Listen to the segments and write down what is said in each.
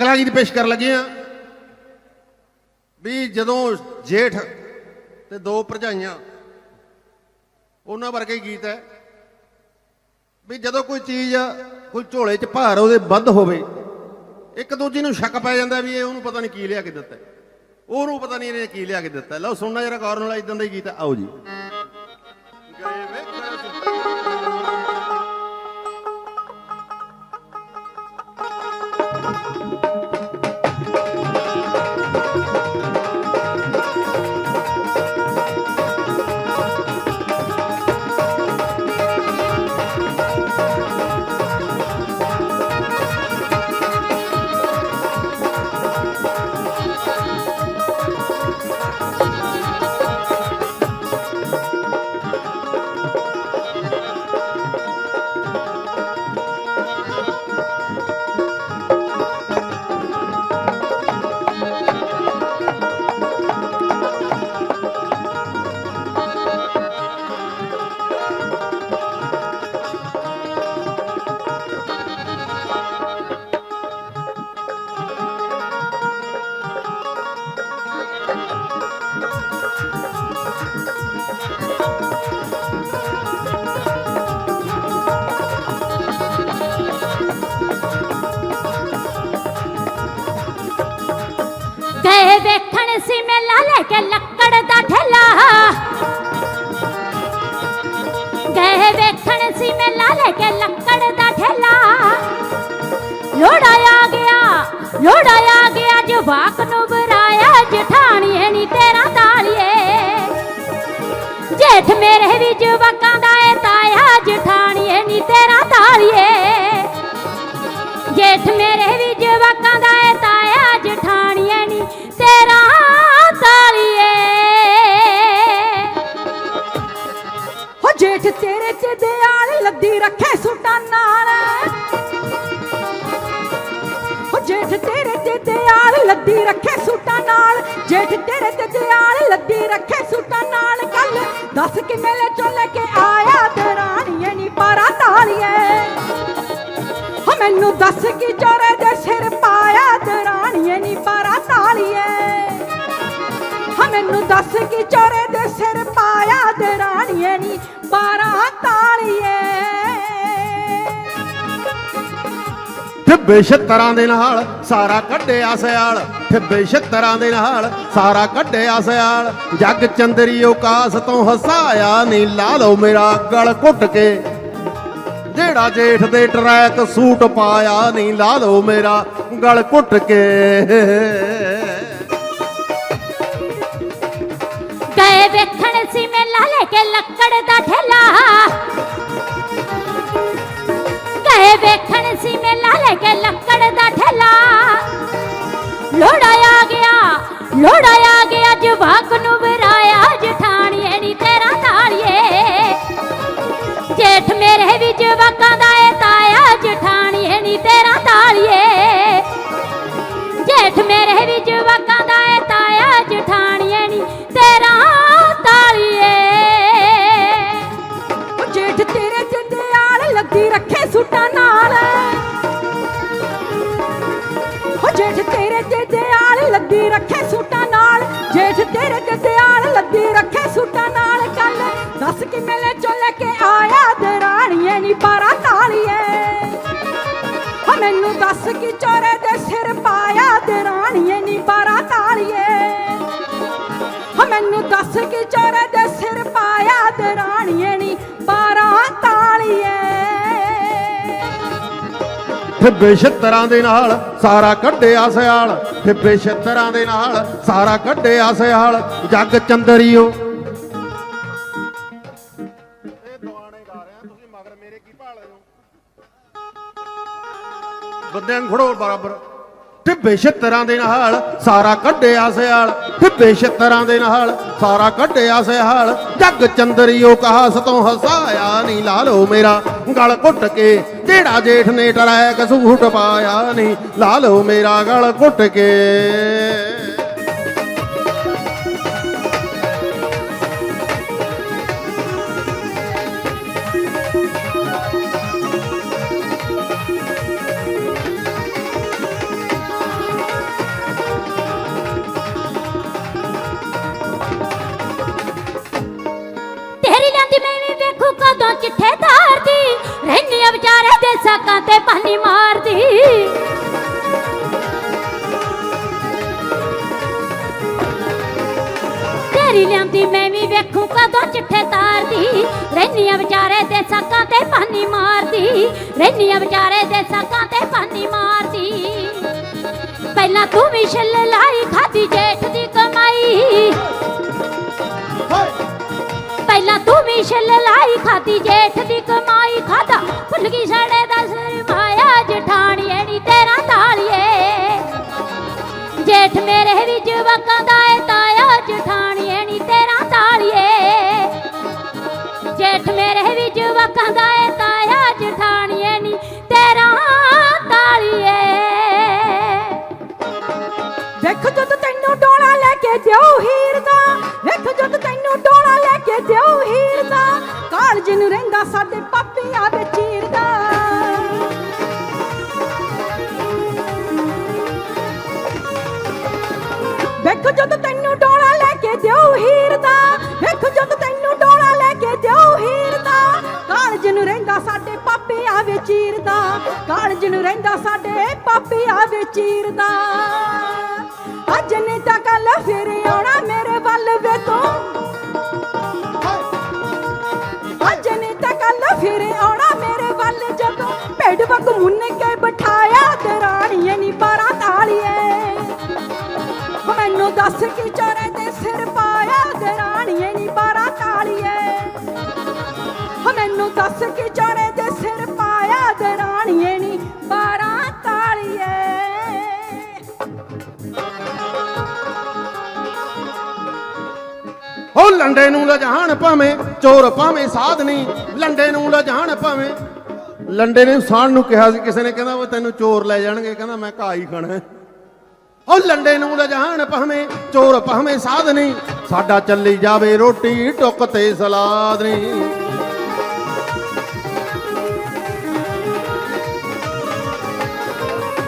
ਅਗਲਾ ਗੀਤ ਪੇਸ਼ ਕਰਨ ਲੱਗੇ ਆ। ਵੀ ਜਦੋਂ ਜੇਠ ਤੇ ਦੋ ਭਰਜਾਈਆਂ, ਉਹਨਾਂ ਵਰਗਾ ਹੀ ਗੀਤ ਹੈ। ਵੀ ਜਦੋਂ ਕੋਈ ਚੀਜ਼, ਕੋਈ ਝੋਲੇ 'ਚ ਭਾਰ ਉਹਦੇ ਵੱਧ ਹੋਵੇ, ਇੱਕ ਦੂਜੇ ਨੂੰ ਸ਼ੱਕ ਪੈ ਜਾਂਦਾ ਵੀ ਇਹ ਉਹਨੂੰ ਪਤਾ ਨਹੀਂ ਕੀ ਲਿਆ ਕੇ ਦਿੱਤਾ। ਉਹਨੂੰ ਪਤਾ ਨਹੀਂ ਇਹਨੇ ਕੀ ਲਿਆ ਕੇ ਦਿੱਤਾ। ਲਓ, ਸੁਣਨਾ ਜਰਾ ਗੌਰ ਨਾਲ ਇਦਾਂ ਦਾ ਹੀ ਗੀਤ ਆਓ ਜੀ। ਲੈ ਕੇ ਲੱਕੜ ਦਾ ਠੇਲਾ ਗਏ ਵੇਖਣ ਸੀ ਮੇਲਾ ਲੈ ਕੇ ਲੱਕੜ ਦਾ ਠੇਲਾ ਲੋੜਾ ਆ ਗਿਆ ਲੋੜਾ ਆ ਗਿਆ ਜਵਾਕ ਨੂੰ ਬਰਾਇਆ ਜਠਾਣੀਏ ਨੀ ਤੇਰਾ ਤਾਲੀਏ ਜੇਠ ਮੇਰੇ ਵੀ ਜਵਾਕਾਂ ਦਾ ਰੱਖੇ ਸੁਟਾਂ ਨਾਲ। ਹੋ ਜੇਠ ਤੇਰੇ ਚ ਦਿਆਲ ਲੱਦੀ ਰੱਖੇ ਸੁਟਾਂ ਨਾਲ। ਜੇਠ ਤੇਰੇ ਚ ਦਿਆਲ ਲੱਦੀ ਰੱਖੇ ਸੁਟਾਂ ਨਾਲ। ਕੱਲ ਦੱਸ ਕਿ ਮੇਲੇ ਚੋਂ ਲੈ ਕੇ ਆਇਆ ਦਰਾਣੀਏ ਨੀ ਪਾਰਾ ਤਾਲੀਏ। ਹੋ ਮੈਨੂੰ ਦੱਸ ਕਿ ਚੋਰੇ ਦੇ ਸਿਰ ਪਾਇਆ ਦਰਾਣੀਏ ਨੀ ਪਾਰਾ ਤਾਲੀਏ। ਹਾਂ ਮੈਨੂੰ ਦੱਸ ਕਿ ਚੋਰੇ ਦੇ ਸਿਰ ਠਿੱਬੇ ਛੱਤਰਾਂ ਦੇ ਨਾਲ ਸਾਰਾ ਕੱਢਿਆ ਸਿਆਲ, ਠਿੱਬੇ ਛੱਤਰਾਂ ਦੇ ਨਾਲ ਸਾਰਾ ਕੱਢਿਆ ਸਿਆਲ। ਜੱਗ ਚੰਦਰੀ ਉਕਾਸ ਤੋਂ ਹਸਾਇਆ ਨਹੀਂ ਲਾ ਲਓ ਮੇਰਾ ਗਲ ਘੁੱਟ ਕੇ। ਜਿਹੜਾ ਜੇਠ ਦੇ ਟਰੈਕ ਸੂਟ ਪਾਇਆ ਨਹੀਂ ਲਾ ਲਓ ਮੇਰਾ ਗਲ ਘੁੱਟ ਕੇ। ਗਏ ਵੇਖਣ ਸੀ ਮੇਲਾ ਲੈ ਕੇ ਲੱਕੜ ਦਾ ਠੇਲਾ। ਲੈ ਕੇ ਲੱਕੜ ਦਾ ਠੇਲਾ ਲੋੜਾ ਆ ਗਿਆ ਲੋੜਾ ਆ ਗਿਆ, ਜਵਾਕ ਨੂੰ ਬਰਾਇਆ ਜਠਾਣੀਏ ਨੀ ਤੇਰਾ ਤਾਲੀਏ। ਜੇਠ ਮੇਰੇ ਵੀ ਜਵਾਕਾਂ ਦਾ ਏ ਤਾਇਆ, ਜਠਾਣੀਏ ਨੀ ਤੇਰਾ ਤਾਲੀਏ। ਜੇਠ ਮੇਰੇ ਵੀ ਜਵਾਕਾਂ ਦਾ ਏ ਤਾਇਆ, ਜਠਾਣੀਏ ਨੀ ਤੇਰਾ ਤਾਲੀਏ। ਜੇਠ ਤੇਰੇ ਚ ਲੱਗੀ ਰੱਖੇ ਸੁੱਟਾਂ ਨਾਲ। ਰੱਖੇ ਸੁੱਟਾਂ ਨਾਲ। ਜੇਠ ਤੇਰੇ ਚ ਦਿਆਲ ਲੱਦੀ ਰੱਖੇ ਸੁੱਟਾਂ ਨਾਲ ਕੱਲ ਦੱਸ ਕਿ ਮੇਲੇ ਚੋਂ ਲੈ ਕੇ ਆਇਆ ਦਰਾਣੀਏ ਨੀ ਬਾਰਾ ਤਾਲੀਏ। ਹੋ ਮੈਨੂੰ ਦੱਸ ਕਿ ਚੋਰੇ ਦੇ ਸਿਰ ਪਾਇਆ ਦਰਾਣੀਏ ਨੀ ਬਾਰਾ ਤਾਲੀਏ। ਹੋ ਮੈਨੂੰ ਦੱਸ ਕਿ ਚੋਰੇ ਦੇ ਸਿਰ ਪਾਇਆ ਦਰਾਣੀਏ ਨੀ 12 ਤਾਲੀਏ। ਠਿੱਬੇ ਛੱਤਰਾਂ ਦੇ ਨਾਲ ਸਾਰਾ ਕੱਢਿਆ ਸਿਆਲ। ਠਿੱਬੇ ਛੱਤਰਾਂ ਦੇ ਨਾਲ ਸਾਰਾ ਕੱਢਿਆ ਸਿਆਲ ਜੱਗ ਚੰਦਰੀਓ। ਇਹ ਦੁਆਣੇ ਗਾ ਰਿਹਾ ਤੁਸੀਂ ਮਗਰ ਮੇਰੇ ਕੀ ਭਾਲ ਰਹੇ ਹੋ? ਬੰਦਿਆਂ ਨੂੰ ਖੜੋ ਬਰਾਬਰ। ਠਿੱਬੇ ਛੱਤਰਾਂ ਦੇ ਨਾਲ ਸਾਰਾ ਕੱਢਿਆ ਸਿਆਲ ਠਿੱਬੇ ਛੱਤਰਾਂ ਦੇ ਨਾਲ ਸਾਰਾ ਕੱਢਿਆ ਸਿਆਲ ਜੱਗ ਚੰਦਰੀਓ ਕਹਾਸ ਤੋਂ ਹਸਾਇਆ ਨਹੀਂ ਲਾ ਲਓ ਮੇਰਾ ਗਲ ਘੁੱਟ ਕੇ ਜਿਹੜਾ ਜੇਠ ਨੇ ਟਰੈਕ ਸੂਟ ਪਾਇਆ ਨਹੀਂ ਲਾ ਲਓ ਮੇਰਾ ਗਲ ਘੁੱਟ ਕੇ। ਤੇ ਪਾਨੀ ਮਾਰਦੀ। ਤੇਰੀ ਲਿਆਂਦੀ ਮੈਂ ਵੀ ਵੇਖੂ ਕਦੋਂ ਚਿੱਠੇ ਤਾਰਦੀ। ਰਹਿਨੀਆਂ ਵਿਚਾਰੇ ਦੇ ਸਾਕਾਂ ਤੇ ਪਾਨੀ ਮਾਰਦੀ। ਰਹਿਨੀਆਂ ਵਿਚਾਰੇ ਦੇ ਸਾਕਾਂ ਤੇ ਪਾਨੀ ਮਾਰਦੀ। ਪਹਿਲਾਂ ਤੂੰ ਵੀ ਛਿੱਲ ਲਾਈ, ਖਾਦੀ ਜੇਠ ਦੀ ਕਮਾਈ। ਪਹਿਲਾਂ ਤੂੰ ਵੀ ਛਿੱਲ ਲਾਈ, ਖਾਦੀ ਜੇਠ ਦੀ ਕਮਾਈ। ਖਾਦਾ ਭੁੱਲ ਗਈ ਸਾਡੇ ਜੇਠ ਮੇਰੇ ਵੀ ਜਵਾਕਾਂ ਦਾ ਏ ਤਾਇਆ ਜਠਾਣੀਏ ਨੀ ਤੇਰਾ ਤਾਲੀਏ। ਜੇਠ ਮੇਰੇ ਵੀ ਜਵਾਕਾਂ ਦਾ ਏ ਤਾਇਆ ਜਠਾਣੀਏ ਨੀ ਤੇਰਾ ਤਾਲੀਏ। ਵੇਖ ਜਦ ਤੈਨੂੰ ਡੋਲਾ ਲੈ ਕੇ ਦਿਓ ਹੀਰ ਦਾ, ਵੇਖ ਜਦ ਤੈਨੂੰ ਡੋਲਾ ਲੈ ਕੇ ਦਿਓ ਹੀਰ ਦਾ। ਕਾਲਜ ਨੂੰ ਰਹਿੰਦਾ ਸਾਡੇ ਪਾਪੀਆਂ ਦੇ ਚੀਰ ਦਾ। ਵੇਖ ਜਦ ਤੈਨੂੰ ਡੋਲਾ ਲੈ ਕੇ ਦਿਓ ਹੀਰ ਦਾ ਵੇਖ ਜਦ ਤੈਨੂੰ ਡੋਲਾ ਲੈ ਕੇ ਦਿਓ ਹੀਰ ਦਾ ਕਾਲਜ ਨੂੰ ਰਹਿੰਦਾ ਸਾਡੇ ਪਾਪੀਆਂ ਆਵੇ ਚੀਰਦਾ ਕਾਲਜ ਨੂੰ ਰਹਿੰਦਾ ਸਾਡੇ ਪਾਪੀਆਂ ਆਵੇ ਚੀਰਦਾ ਦੱਸ ਕੀ ਚੋਰੇ ਦੇ ਸਿਰ ਪਾਇਆ ਦਰਾਣੀਏ ਨੀ ਬਾਰਾਂ ਤਾਲੀਏ। ਹੋ ਮੈਨੂੰ ਦੱਸ ਕੀ ਚੋਰੇ ਦੇ ਸਿਰ ਪਾਇਆ ਦਰਾਣੀਏ ਨੀ ਬਾਰਾਂ ਤਾਲੀਏ। ਹੋ ਲੰਡੇ ਨੂੰ ਲਜਾਣ ਭਾਵੇਂ ਚੋਰ ਭਾਵੇਂ ਸਾਧਨੀ ਲੰਡੇ ਨੂੰ ਲਜਾਣ ਭਾਵੇਂ। ਲੰਡੇ ਨੇ ਸਾਣ ਨੂੰ ਕਿਹਾ ਸੀ ਕਿਸੇ ਨੇ ਕਹਿੰਦਾ ਉਹ ਤੈਨੂੰ ਚੋਰ ਲੈ ਜਾਣਗੇ ਕਹਿੰਦਾ ਮੈਂ ਘਾਹ ਹੀ ਖਾਣਾ। ਉਹ ਲੰਡੇ ਨੂੰ ਲਜਾਣ ਭਾਵੇਂ, ਚੋਰ ਭਾਵੇਂ ਸਾਧਨੀ, ਸਾਡਾ ਚੱਲੀ ਜਾਵੇ ਰੋਟੀ, ਟੁੱਕ ਤੇ ਸਲਾਦ ਨਹੀਂ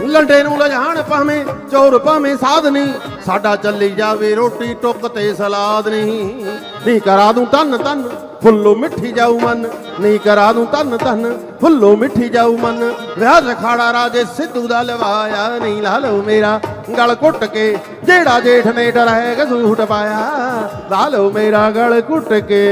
ਲੰਡੇ ਨੂੰ ਲਜਾਣ ਭਾਵੇਂ, ਚੋਰ ਭਾਵੇਂ ਸਾਧਨੀ ਸਾਡਾ ਚੱਲੀ ਜਾਵੇ ਰੋਟੀ, ਟੁੱਕ ਤੇ ਸਲਾਦ ਨਹੀਂ। ਨਹੀਂ ਕਰਾ ਦੂੰ ਤਨ ਤਨ ਫੁੱਲੋ ਮਿੱਠੀ ਜਾਊ ਮਨ। ਨਹੀਂ ਕਰਾ ਦੂੰ ਤਨ ਤਨ ਫੁੱਲੋ ਮਿੱਠੀ ਜਾਊ ਮਨ। ਵਿਆਹ ਰਖਾੜਾ ਰਾਜੇ ਸਿੱਧੂ ਦਾ ਲਵਾਇਆ ਨਹੀਂ ਲਾ ਲਓ ਮੇਰਾ। ਗਲ ਘੁੱਟ ਕੇ ਜਿਹੜਾ ਜੇਠ ਨੇ ਡਰਾਏ ਗਸੂਟ ਪਾਇਆ ਲਾ ਲਓ ਮੇਰਾ ਗਲ ਘੁੱਟ ਕੇ।